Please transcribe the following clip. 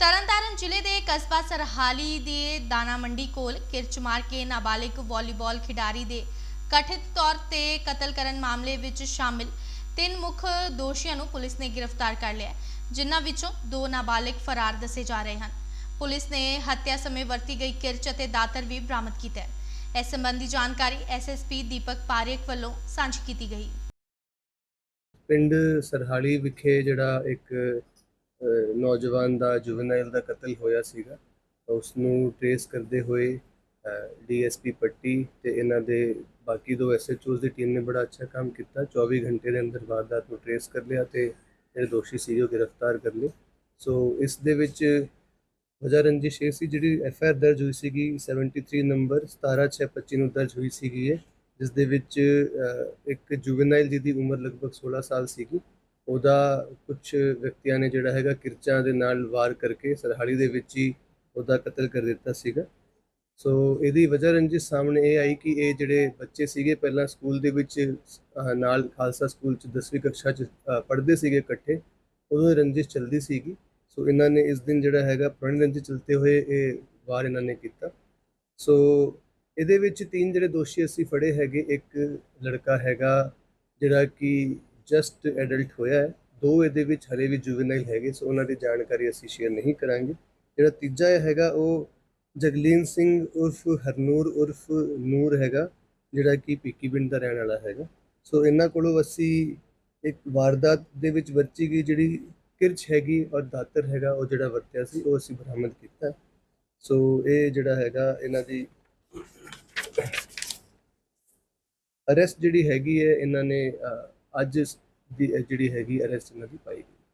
ਤਰਨਤਾਰਨ ਜ਼ਿਲ੍ਹੇ ਦੇ ਕਸਬਾ ਸਰਹਾਲੀ ਦੇ ਦਾਣਾ ਮੰਡੀ ਕੋਲ ਕਿਰਚ ਮਾਰ ਕੇ ਨਾਬਾਲਿਗ ਵਾਲੀਬਾਲ ਖਿਡਾਰੀ ਦੇ ਕਥਿਤ ਤੌਰ ਤੇ ਕਤਲ ਕਰਨ ਮਾਮਲੇ ਵਿੱਚ ਸ਼ਾਮਿਲ ਤਿੰਨ ਮੁੱਖ ਦੋਸ਼ੀਆਂ ਨੂੰ ਪੁਲਿਸ ਨੇ ਗ੍ਰਿਫਤਾਰ ਕਰ ਲਿਆ ਜਿਨ੍ਹਾਂ ਵਿੱਚੋਂ ਦੋ ਨਾਬਾਲਿਗ ਫਰਾਰ ਦੱਸੇ ਜਾ ਰਹੇ ਹਨ। ਪੁਲਿਸ ਨੇ ਹੱਤਿਆ ਸਮੇਂ ਵਰਤੀ ਗਈ ਕਿਰਚ ਅਤੇ ਦਾਤਰ ਵੀ ਬਰਾਮਦ ਕੀਤਾ ਹੈ। ਇਸ ਸੰਬੰਧੀ ਜਾਣਕਾਰੀ ਐਸਐਸਪੀ ਦੀਪਕ ਪਾਰੇਖ ਵੱਲੋਂ ਸਾਂਝੀ ਕੀਤੀ ਗਈ। ਪਿੰਡ ਸਰਹਾਲੀ ਵਿਖੇ ਜਿਹੜਾ ਇੱਕ ਨੌਜਵਾਨ ਦਾ ਜੁਵਨਾਈਲ ਦਾ ਕਤਲ ਹੋਇਆ ਸੀਗਾ ਉਸ ਨੂੰ ਟ੍ਰੇਸ ਕਰਦੇ ਹੋਏ ਡੀਐਸਪੀ ਪੱਟੀ ਤੇ ਇਹਨਾਂ ਦੇ ਬਾਕੀ ਦੋ ਐਸਐਚਓਸ ਦੀ ਟੀਮ ਨੇ ਬੜਾ ਅੱਛਾ ਕੰਮ ਕੀਤਾ। 24 ਘੰਟੇ ਦੇ ਅੰਦਰ ਵਾਰਦਾਤ ਨੂੰ ਟ੍ਰੇਸ ਕਰ ਲਿਆ ਤੇ ਜਿਹੜੇ ਦੋਸ਼ੀ ਸੀ ਉਹ ਗ੍ਰਿਫਤਾਰ ਕਰ ਲਏ। ਸੋ ਇਸ ਦੇ ਵਿੱਚ ਵਜ੍ਹਾ ਰੰਜਿਸ਼ ਇਹ ਸੀ ਜਿਹੜੀ ਐਫਆਈਆਰ ਦਰਜ ਹੋਈ ਸੀਗੀ 73 ਨੰਬਰ 17625 ਨੂੰ ਦਰਜ ਹੋਈ ਸੀਗੀ ਇਹ ਜਿਸ ਦੇ ਵਿੱਚ ਅਹ, ਇੱਕ ਜੁਵਨਾਈਲ ਜਿਹਦੀ ਉਮਰ ਲਗਭਗ 16 ਸਾਲ ਸੀਗੀ। ਉਹਦਾ ਕੁਝ ਵਿਅਕਤੀਆਂ ਨੇ ਜਿਹੜਾ ਹੈਗਾ ਕਿਰਚਾਂ ਦੇ ਨਾਲ ਵਾਰ ਕਰਕੇ ਸਰਹਾਲੀ ਦੇ ਵਿੱਚ ਹੀ ਉਹਦਾ ਕਤਲ ਕਰ ਦਿੱਤਾ ਸੀਗਾ। ਸੋ ਇਹਦੀ ਵਜ੍ਹਾ ਰੰਜਿਸ਼ ਸਾਹਮਣੇ ਇਹ ਆਈ ਕਿ ਇਹ ਜਿਹੜੇ ਬੱਚੇ ਸੀਗੇ ਪਹਿਲਾਂ ਸਕੂਲ ਦੇ ਵਿੱਚ ਨਾਲ ਖਾਲਸਾ ਸਕੂਲ ਚ 10ਵੀਂ ਕਕਸ਼ਾ ਚ ਪੜ੍ਹਦੇ ਸੀਗੇ ਇਕੱਠੇ, ਉਦੋਂ ਰੰਜਿਸ਼ ਚੱਲਦੀ ਸੀਗੀ। ਸੋ ਇਹਨਾਂ ਨੇ ਇਸ ਦਿਨ ਜਿਹੜਾ ਹੈਗਾ ਪੁਰਾਣੀ ਰੰਜਿਸ਼ ਚਲਤੇ ਹੋਏ ਇਹ ਵਾਰ ਇਹਨਾਂ ਨੇ ਕੀਤਾ। ਸੋ ਇਹਦੇ ਵਿੱਚ ਤਿੰਨ ਜਿਹੜੇ ਦੋਸ਼ੀ ਅਸੀਂ ਫੜੇ ਹੈਗੇ, ਇੱਕ ਲੜਕਾ ਹੈਗਾ ਜਿਹੜਾ ਕਿ ਜਸਟ ਐਡਲਟ ਹੋਇਆ ਹੈ, ਦੋ ਇਹਦੇ ਵਿੱਚ ਹਲੇ ਵੀ ਜੁਵਨਾਈਲ ਹੈਗੇ, ਸੋ ਉਹਨਾਂ ਦੀ ਜਾਣਕਾਰੀ ਅਸੀਂ ਸ਼ੇਅਰ ਨਹੀਂ ਕਰਾਂਗੇ। ਜਿਹੜਾ ਤੀਜਾ ਹੈਗਾ, ਉਹ ਜਗਲੀਨ ਸਿੰਘ ਉਰਫ ਹਰਨੂਰ ਉਰਫ ਨੂਰ ਹੈਗਾ, ਜਿਹੜਾ ਕਿ ਪੀਕੀ ਪਿੰਡ ਦਾ ਰਹਿਣ ਵਾਲਾ ਹੈਗਾ। ਸੋ ਇਹਨਾਂ ਕੋਲੋਂ ਅਸੀਂ ਇੱਕ ਵਾਰਦਾਤ ਦੇ ਵਿੱਚ ਵਰਤੀ ਗਈ, ਜਿਹੜੀ ਕਿਰਚ ਹੈਗੀ ਔਰ ਦਾਤਰ ਹੈਗਾ, ਉਹ ਜਿਹੜਾ ਵਰਤਿਆ ਸੀ, ਉਹ ਅਸੀਂ ਬਰਾਮਦ ਕੀਤਾ। ਸੋ ਇਹ ਜਿਹੜਾ ਹੈਗਾ, ਇਹਨਾਂ ਦੀ ਅਰੈਸਟ ਜਿਹੜੀ ਹੈਗੀ ਹੈ, ਇਹਨਾਂ ਨੇ ਅੱਜ ਇਸ ਦੀ ਜਿਹੜੀ ਹੈਗੀ ਅਰੈਸਟ ਇਹਨਾਂ ਦੀ ਪਾਈ ਗਈ।